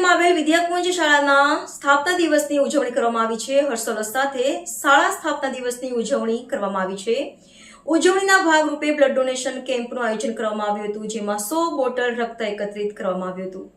શહેરમાં આવેલ વિદ્યાકુંજ શાળાના સ્થાપના દિવસની ઉજવણી કરવામાં આવી છે. હર્ષોલ્લાસ સાથે શાળા સ્થાપના દિવસની ઉજવણી કરવામાં આવી છે. ઉજવણીના ભાગરૂપે બ્લડ ડોનેશન કેમ્પનું આયોજન કરવામાં આવ્યું હતું, જેમાં સો બોટલ રક્ત એકત્રિત કરવામાં આવ્યું હતું.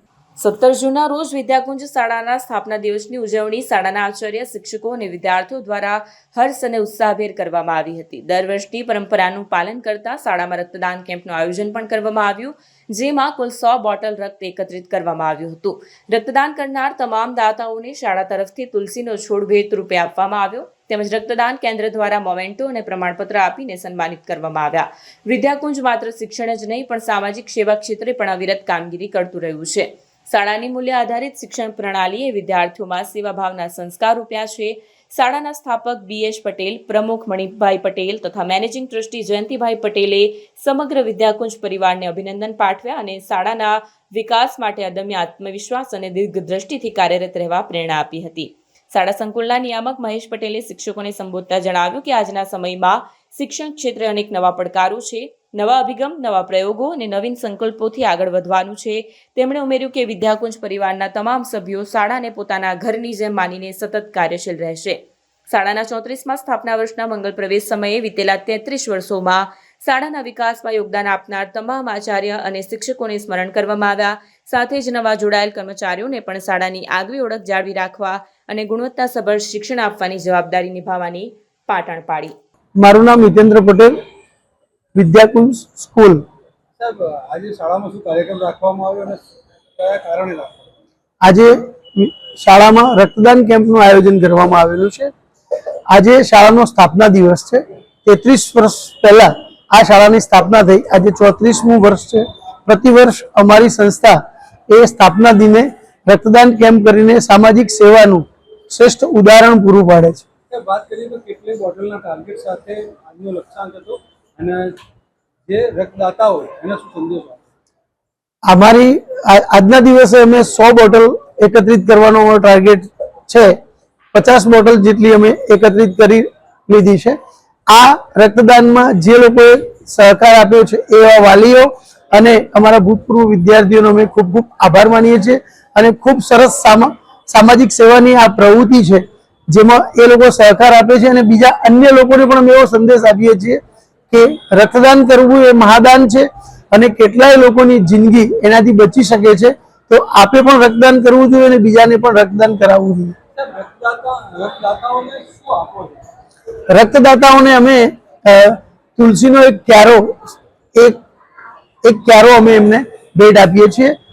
સત્તર જૂનના રોજ વિદ્યાકુંજ શાળાના સ્થાપના દિવસની ઉજવણી શાળાના આચાર્ય, શિક્ષકો અને વિદ્યાર્થીઓ દ્વારા હર્ષ અને ઉત્સાહભેર કરવામાં આવી હતી. દર વર્ષની પરંપરાનું પાલન કરતા શાળામાં રક્તદાન કેમ્પનું આયોજન પણ કરવામાં આવ્યું, જેમાં કુલ સો બોટલ રક્ત એકત્રિત કરવામાં આવ્યું હતું. રક્તદાન કરનાર તમામ દાતાઓને શાળા તરફથી તુલસીનો છોડ ભેટ રૂપે આપવામાં આવ્યો. તેમજ રક્તદાન કેન્દ્ર દ્વારા મોમેન્ટો અને પ્રમાણપત્ર આપીને સન્માનિત કરવામાં આવ્યા. વિદ્યાકુંજ માત્ર શિક્ષણ જ નહીં, પણ સામાજિક સેવા ક્ષેત્રે પણ અવિરત કામગીરી કરતું રહ્યું છે. શાળાની મૂલ્ય આધારિત શિક્ષણ પ્રણાલીએ વિદ્યાર્થીઓમાં સેવાભાવના સંસ્કાર રૂપ્યા છે. શાળાના સ્થાપક બી એસ પટેલ, પ્રમુખ મણિભાઈ પટેલ તથા મેનેજિંગ ટ્રસ્ટી જયંતિભાઈ પટેલે સમગ્ર વિદ્યાકુંજ પરિવારને અભિનંદન પાઠવ્યા અને શાળાના વિકાસ માટે અદમ્ય આત્મવિશ્વાસ અને દીર્ઘદ્રષ્ટિથી કાર્યરત રહેવા પ્રેરણા આપી હતી. શાળા સંકુલના નિયામક મહેશ પટેલે શિક્ષકોને સંબોધતા જણાવ્યું કે આજના સમયમાં શિક્ષણ ક્ષેત્રે અનેક નવા પડકારો છે. નવા અભિગમ, નવા પ્રયોગો અને નવીન સંકલ્પોથી આગળ વધવાનું છે. તેમણે ઉમેર્યું કે વિદ્યાકુંજ પરિવારના તમામ સભ્યો શાળાને પોતાના ઘરની જેમ માનીને સતત કાર્યશીલ રહેશે. શાળાના ચોત્રીસમાં સ્થાપના વર્ષના મંગલ પ્રવેશ સમયે વિતેલા તેત્રીસ વર્ષોમાં શાળાના વિકાસમાં યોગદાન આપનાર તમામ આચાર્ય અને શિક્ષકોને સ્મરણ કરવામાં આવ્યા. સાથે જ નવા જોડાયેલ કર્મચારીઓને પણ શાળાની આગવી ઓળખ જાળવી રાખવા અને ગુણવત્તાસભર શિક્ષણ આપવાની જવાબદારી નિભાવવાની પાટણ પાડી. મારું નામ હિતેન્દ્ર પટેલ. વિદ્યાકુંજ સ્કૂલ. આજે શાળામાં શું કાર્યક્રમ રાખવામાં આવ્યો અને કયા કારણે આજે શાળામાં રક્તદાન કેમ્પનું આયોજન કરવામાં આવેલું છે. આજે શાળાનો સ્થાપના દિવસ છે. તેત્રીસ વર્ષ પહેલા આ શાળાની સ્થાપના થઈ. આજે ચોત્રીસમું વર્ષ છે. પ્રતિવર્ષ અમારી સંસ્થા એ સ્થાપના દિને રક્તદાન કેમ્પ કરીને સામાજિક સેવાનું શ્રેષ્ઠ ઉદાહરણ પૂરું પાડે છે. વાત કરીએ તો કેટલી બોટલના ટાર્ગેટ સાથે આજનો લક્ષ્યાંક હતો અને જે રક્તદાતા હોય, એને શું સંદેશ અમારી આજના દિવસે અમે સો બોટલ એકત્રિત કરવાનો ટાર્ગેટ છે. પચાસ બોટલ જેટલી અમે એકત્રિત કરી લીધી છે. આ રક્તદાનમાં જે લોકોએ સહકાર આપ્યો છે, એવા વાલીઓ અને અમારા ભૂતપૂર્વ વિદ્યાર્થીઓનો અમે ખૂબ ખૂબ આભાર માનીએ છીએ અને ખૂબ સરસ સામા સામાજિક સેવાની આ પ્રવૃત્તિ છે, જેમાં એ લોકો સહકાર આપે છે અને બીજા અન્ય લોકોને પણ અમે એવો સંદેશ આપીએ છીએ કે રક્તદાન કરવું એ મહાદાન છે અને કેટલાય લોકોની જિંદગી એનાથી બચી શકે છે. તો આપે પણ રક્તદાન કરવું જોઈએ અને બીજાને પણ રક્તદાન કરાવવું જોઈએ. રક્તદાતાઓને અમે તુલસીનો એક ક્યારો એક એક ક્યારો અમે એમને ભેટ આપીએ છીએ.